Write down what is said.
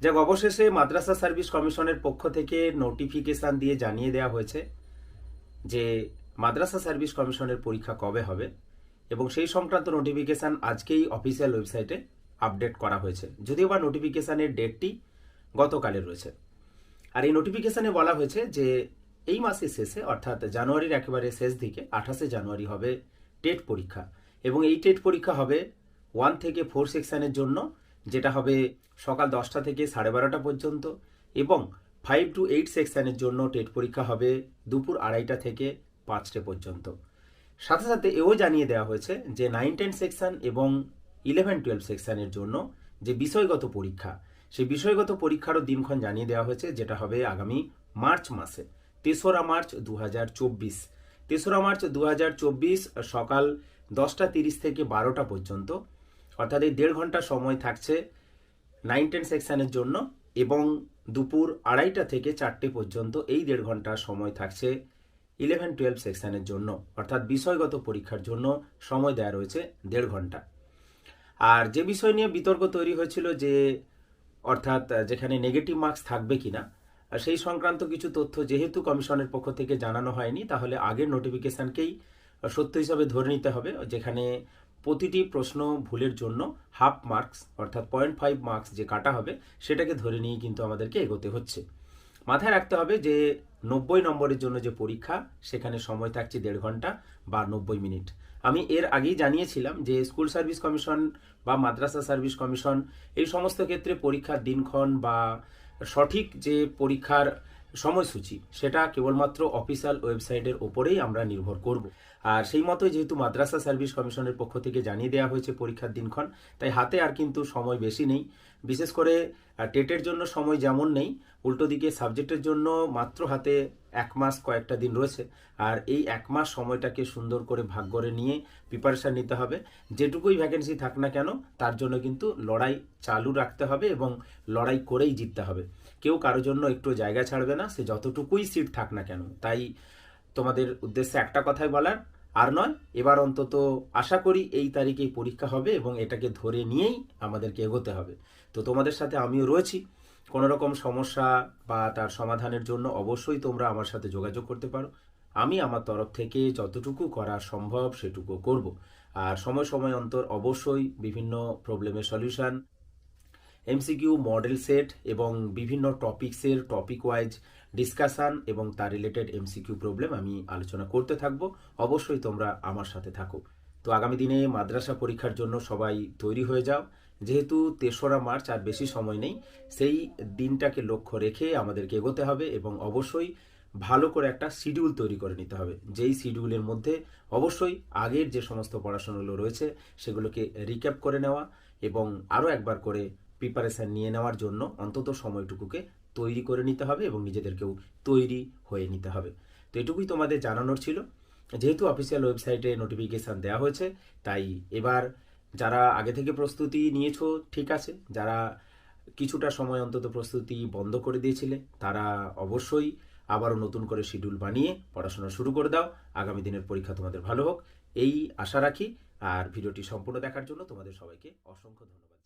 যাক অবশেষে মাদ্রাসা সার্ভিস কমিশনের পক্ষ থেকে নোটিফিকেশান দিয়ে জানিয়ে দেওয়া হয়েছে যে মাদ্রাসা সার্ভিস কমিশনের পরীক্ষা কবে হবে এবং সেই সংক্রান্ত নোটিফিকেশান আজকেই অফিসিয়াল ওয়েবসাইটে আপডেট করা হয়েছে। যদিও বা নোটিফিকেশানের ডেটটি গতকালের রয়েছে। আর এই নোটিফিকেশানে বলা হয়েছে যে এই মাসের শেষে, অর্থাৎ জানুয়ারির একেবারে শেষ দিকে, আঠাশে জানুয়ারি হবে টেট পরীক্ষা এবং এই টেট পরীক্ষা হবে ওয়ান থেকে ফোর সেকশানের জন্য যেটা হবে সকাল দশটা থেকে সাড়ে বারোটা পর্যন্ত এবং ফাইভ টু এইট সেকশানের জন্য টেট পরীক্ষা হবে দুপুর আড়াইটা থেকে পাঁচটা পর্যন্ত। সাথে সাথে এও জানিয়ে দেওয়া হয়েছে যে নাইন টেন সেকশন এবং ইলেভেন টুয়েলভ সেকশানের জন্য যে বিষয়গত পরীক্ষা, সেই বিষয়গত পরীক্ষারও দিনক্ষণ জানিয়ে দেওয়া হয়েছে, যেটা হবে আগামী মার্চ মাসে, তেসরা মার্চ দু হাজার চব্বিশ। তেসরা মার্চ দু হাজার চব্বিশ সকাল দশটা তিরিশ থেকে বারোটা পর্যন্ত অর্থাৎ এই দেড় ঘণ্টা সময় থাকছে নাইন টেন সেকশনের জন্য এবং দুপুর আড়াইটা থেকে চারটে পর্যন্ত এই দেড় ঘণ্টা সময় থাকছে ইলেভেন টুয়েলভ সেকশনের জন্য। অর্থাৎ বিষয়গত পরীক্ষার জন্য সময় দেওয়া রয়েছে দেড় ঘণ্টা। আর যে বিষয় নিয়ে বিতর্ক তৈরি হয়েছিল যে, অর্থাৎ যেখানে নেগেটিভ মার্কস থাকবে কিনা আর সেই সংক্রান্ত কিছু তথ্য যেহেতু কমিশনের পক্ষ থেকে জানানো হয়নি, তাহলে আগের নোটিফিকেশনকেই সত্য হিসাবে ধরে নিতে হবে, যেখানে প্রতিটি প্রশ্ন ভুলের জন্য হাফ মার্কস, অর্থাৎ পয়েন্ট ফাইভ মার্কস যে কাটা হবে, সেটাকে ধরে নিয়ে কিন্তু আমাদেরকে এগোতে হচ্ছে। মাথায় রাখতে হবে যে নব্বই নম্বরের জন্য যে পরীক্ষা, সেখানে সময় থাকছে দেড় ঘণ্টা বা নব্বই মিনিট। আমি এর আগেই জানিয়েছিলাম যে স্কুল সার্ভিস কমিশন বা মাদ্রাসা সার্ভিস কমিশন এই সমস্ত ক্ষেত্রে পরীক্ষার দিনক্ষণ বা সঠিক যে পরীক্ষার সময়সূচি, সেটা কেবলমাত্র অফিসিয়াল ওয়েবসাইটের ওপরেই আমরা নির্ভর করব। আর সেই মতোই যেহেতু মাদ্রাসা সার্ভিস কমিশনের পক্ষ থেকে জানিয়ে দেওয়া হয়েছে পরীক্ষার দিনক্ষণ, তাই হাতে আর কিন্তু সময় বেশি নেই। বিশেষ করে টেটের জন্য সময় যেমন নেই, উল্টো দিকে সাবজেক্টের জন্য মাত্র হাতে এক মাস কয়েকটা দিন রয়েছে। আর এই এক মাস সময়টাকে সুন্দর করে ভাগ করে নিয়ে প্রিপারেশান নিতে হবে। যেটুকুই ভ্যাকেন্সি থাক না কেন, তার জন্য কিন্তু লড়াই চালু রাখতে হবে এবং লড়াই করেই জিততে হবে। কেউ কারোর জন্য একটু জায়গা ছাড়বে না, সে যতটুকুই সিট থাক না কেন। তাই তোমাদের উদ্দেশ্যে একটা কথাই বলার আর নয়, এবার অন্তত আশা করি এই তারিখেই পরীক্ষা হবে এবং এটাকে ধরে নিয়েই আমাদেরকে এগোতে হবে। তো তোমাদের সাথে আমিও রয়েছি। কোনো রকম সমস্যা বা তার সমাধানের জন্য অবশ্যই তোমরা আমার সাথে যোগাযোগ করতে পারো। আমি আমার তরফ থেকে যতটুকু করা সম্ভব সেটুকু করব। আর সময় সময় অন্তর অবশ্যই বিভিন্ন প্রবলেমের সলিউশন, এমসিকিউ মডেল সেট এবং বিভিন্ন টপিকসের টপিক ওয়াইজ ডিসকাশন এবং তার রিলেটেড এমসিকিউ প্রবলেম আমি আলোচনা করতে থাকব। অবশ্যই তোমরা আমার সাথে থাকো। তো আগামী দিনে মাদ্রাসা পরীক্ষার জন্য সবাই তৈরি হয়ে যাও। যেহেতু তেসরা মার্চ আর বেশি সময় নেই, সেই দিনটাকে লক্ষ্য রেখে আমাদেরকে এগোতে হবে এবং অবশ্যই ভালো করে একটা শিডিউল তৈরি করে নিতে হবে। যেই শিডিউলের মধ্যে অবশ্যই আগের যে সমস্ত পড়াশোনাগুলো রয়েছে, সেগুলোকে রিক্যাপ করে নেওয়া এবং আরও একবার করে প্রিপারেশান নিয়ে নেওয়ার জন্য অন্তত সময়টুকুকে তৈরি করে নিতে হবে এবং নিজেদেরকেও তৈরি হয়ে নিতে হবে। তো এটুকুই তোমাদের জানানোর ছিল। যেহেতু অফিসিয়াল ওয়েবসাইটে নোটিফিকেশান দেওয়া হয়েছে, তাই এবার যারা আগে থেকে প্রস্তুতি নিয়েছো, ঠিক আছে, যারা কিছুটা সময় অন্তত প্রস্তুতি বন্ধ করে দিয়েছিলে, তারা অবশ্যই আবারও নতুন করে শিডিউল বানিয়ে পড়াশোনা শুরু করে দাও। আগামী দিনের পরীক্ষা তোমাদের ভালো হোক। এই আশা রাখি। আর ভিডিওটি সম্পূর্ণ দেখার জন্য তোমাদের সবাইকে অসংখ্য ধন্যবাদ।